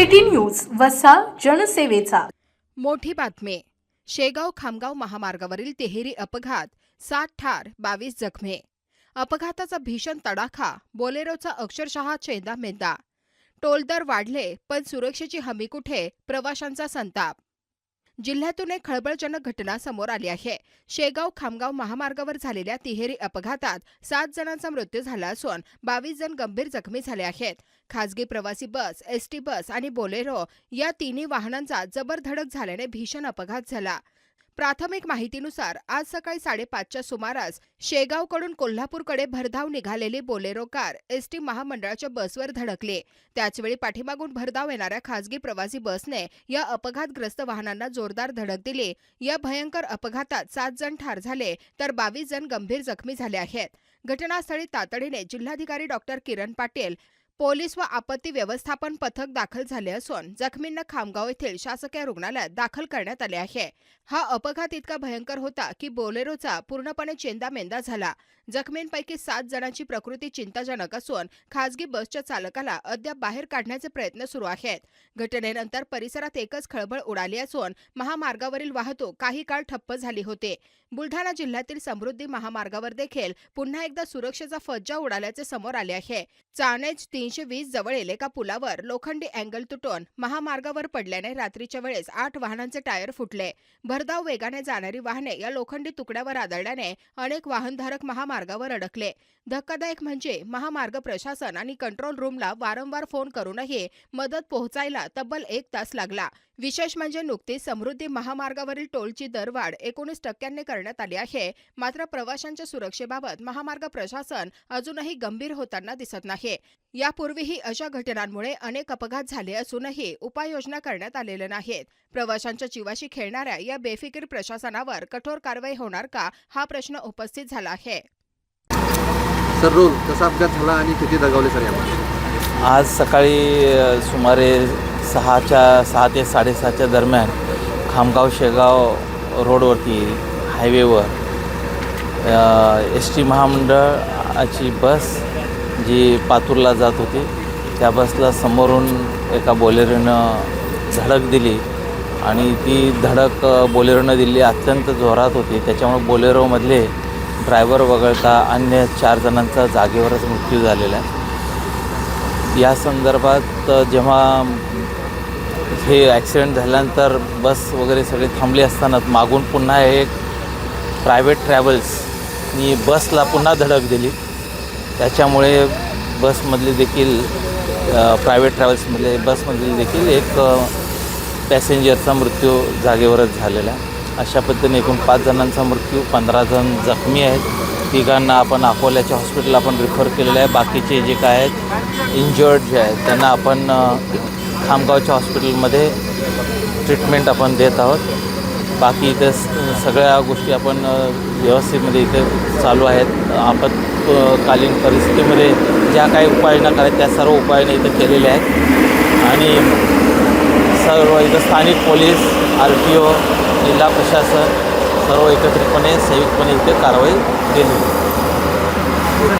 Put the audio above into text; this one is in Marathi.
City news वसा जनसेवेचा. मोठी बातमी. शेगाव खामगाव महामार्गावरील तिहेरी अपघात सात ठार बावीस जखमी. अपघाताचा भीषण तडाखा बोलेरोचा अक्षरशः चेंदा मेंदा. टोलदर वाढले पण सुरक्षेची हमी कुठे? प्रवाशांचा संताप जिल्ह्यातून एक खळबळजनक घटना समोर आली आहे. शेगाव खामगाव महामार्गावर झालेल्या तिहेरी अपघातात सात जणांचा मृत्यू झाला असून बावीस जण गंभीर जखमी झाले आहेत. खासगी प्रवासी बस एसटी बस आणि बोलेरो या तिन्ही वाहनांचा जबर धडक झाल्याने भीषण अपघात झाला. प्राथमिक माहितीनुसार आज सकाळी साडेपाचच्या सुमारास शेगावकडून कोल्हापूरकडे भरधाव निघालेली बोलेरो कार एसटी महामंडळाच्या बसवर धडकली. त्याचवेळी पाठीमागून भरधाव येणाऱ्या खासगी प्रवासी बसने या अपघातग्रस्त वाहनांना जोरदार धडक दिली. या भयंकर अपघातात सात जण ठार झाले तर बावीस जण गंभीर जखमी झाले आहेत. घटनास्थळी तातडीने जिल्हाधिकारी डॉक्टर किरण पाटील पोलीस व आपत्ती व्यवस्थापन पथक दाखल झाले असून जखमींना खामगाव येथील शासकीय रुग्णालयात दाखल करण्यात आले आहे. हा अपघात इतका भयंकर होता की बोलेरोचा पूर्णपणे चेंदामेंदा झाला. जखमींपैकी सात जणांची प्रकृती चिंताजनक असून खासगी बसच्या चालकाला अद्याप बाहेर काढण्याचे प्रयत्न सुरू आहेत. घटनेनंतर परिसरात एकच खळबळ उडाली असून महामार्गावरील वाहतूक काही काळ ठप्प झाली होती. बुलढाणा जिल्ह्यातील समृद्धी महामार्गावर देखील पुन्हा एकदा सुरक्षेचा फज्जा उडाल्याचे समोर आले आहे. चाणेज तीनशे वीस जवळ एका पुलावर लोखंडी अँगल तुटून महामार्गावर पडल्याने रात्रीच्या वेळेस आठ वाहनांचे टायर फुटले. भरधाव वेगाने जाणारी वाहने या लोखंडी तुकड्यावर आदळल्याने अनेक वाहनधारक महामार्गावर अडकले. धक्कादायक म्हणजे महामार्ग प्रशासन आणि कंट्रोल रूमला वारंवार फोन करूनही मदत पोहोचायला तब्बल एक तास लागला. विशेष म्हणजे नुकतीच समृद्धी महामार्गावरील टोलची दरवाढ एकोणीस टक्क्यांनी करण्यात आली आहे. मात्र प्रवाशांच्या सुरक्षेबाबत महामार्ग प्रशासन अजूनही गंभीर होताना दिसत नाही. यापूर्वीही अशा घटनांमुळे अनेक अपघात झाले असूनही उपाययोजना करण्यात आलेल्या नाहीत. प्रवाशांच्या जीवाशी खेळणाऱ्या या बेफिकीर प्रशासनावर कठोर कारवाई होणार का हा प्रश्न उपस्थित झाला आहे. सर रोज कसा अपघात झाला आणि किती दगावले सर यामध्ये आज सकाळी सुमारे सहाच्या सहा ते साडेसहाच्या दरम्यान खामगाव शेगाव रोडवरती हायवेवर एस टी महामंडळाची बस जी पातूरला जात होती त्या बसला समोरून एका बोलेरोनं धडक दिली आणि ती धडक बोलेरोनं दिली अत्यंत जोरात होती. त्याच्यामुळे बोलेरोमधले ड्रायव्हर वगळता अन्य चार जणांचा जागेवरच मृत्यू झालेला आहे. या संदर्भात जेव्हा हे ॲक्सिडेंट झाल्यानंतर बस वगैरे सगळे थांबली असतानाच मागून पुन्हा एक प्रायव्हेट ट्रॅव्हल्सनी बसला पुन्हा धडक दिली. त्याच्यामुळे बसमधले देखील प्रायव्हेट ट्रॅव्हल्समधले बसमधील देखील एक पॅसेंजरचा मृत्यू जागेवरच झालेला आहे. अशा पद्धतीने एकूण पाच जणांचा मृत्यू पंधरा जण जखमी आहेत. तिघांना आपण अकोल्याच्या हॉस्पिटलला आपण रिफर केलेलं आहे. बाकीचे जे काय आहेत इंजर्ड जे आहेत त्यांना आपण खामगावच्या हॉस्पिटलमध्ये ट्रीटमेंट आपण देत आहोत. बाकी इथे स- सगळ्या गोष्टी आपण व्यवस्थेमध्ये व्यवस्थितमध्ये इथे चालू आहेत. आपत्कालीन परिस्थितीमध्ये ज्या काही उपाययोजना करायच्या त्या सर्व उपाययोजना इथं केलेल्या आहेत. आणि सर्व इथं स्थानिक पोलीस आर टी ओ जिल्हा प्रशासन सर्व एकत्रितपणे संयुक्तपणे इथे कारवाई केली.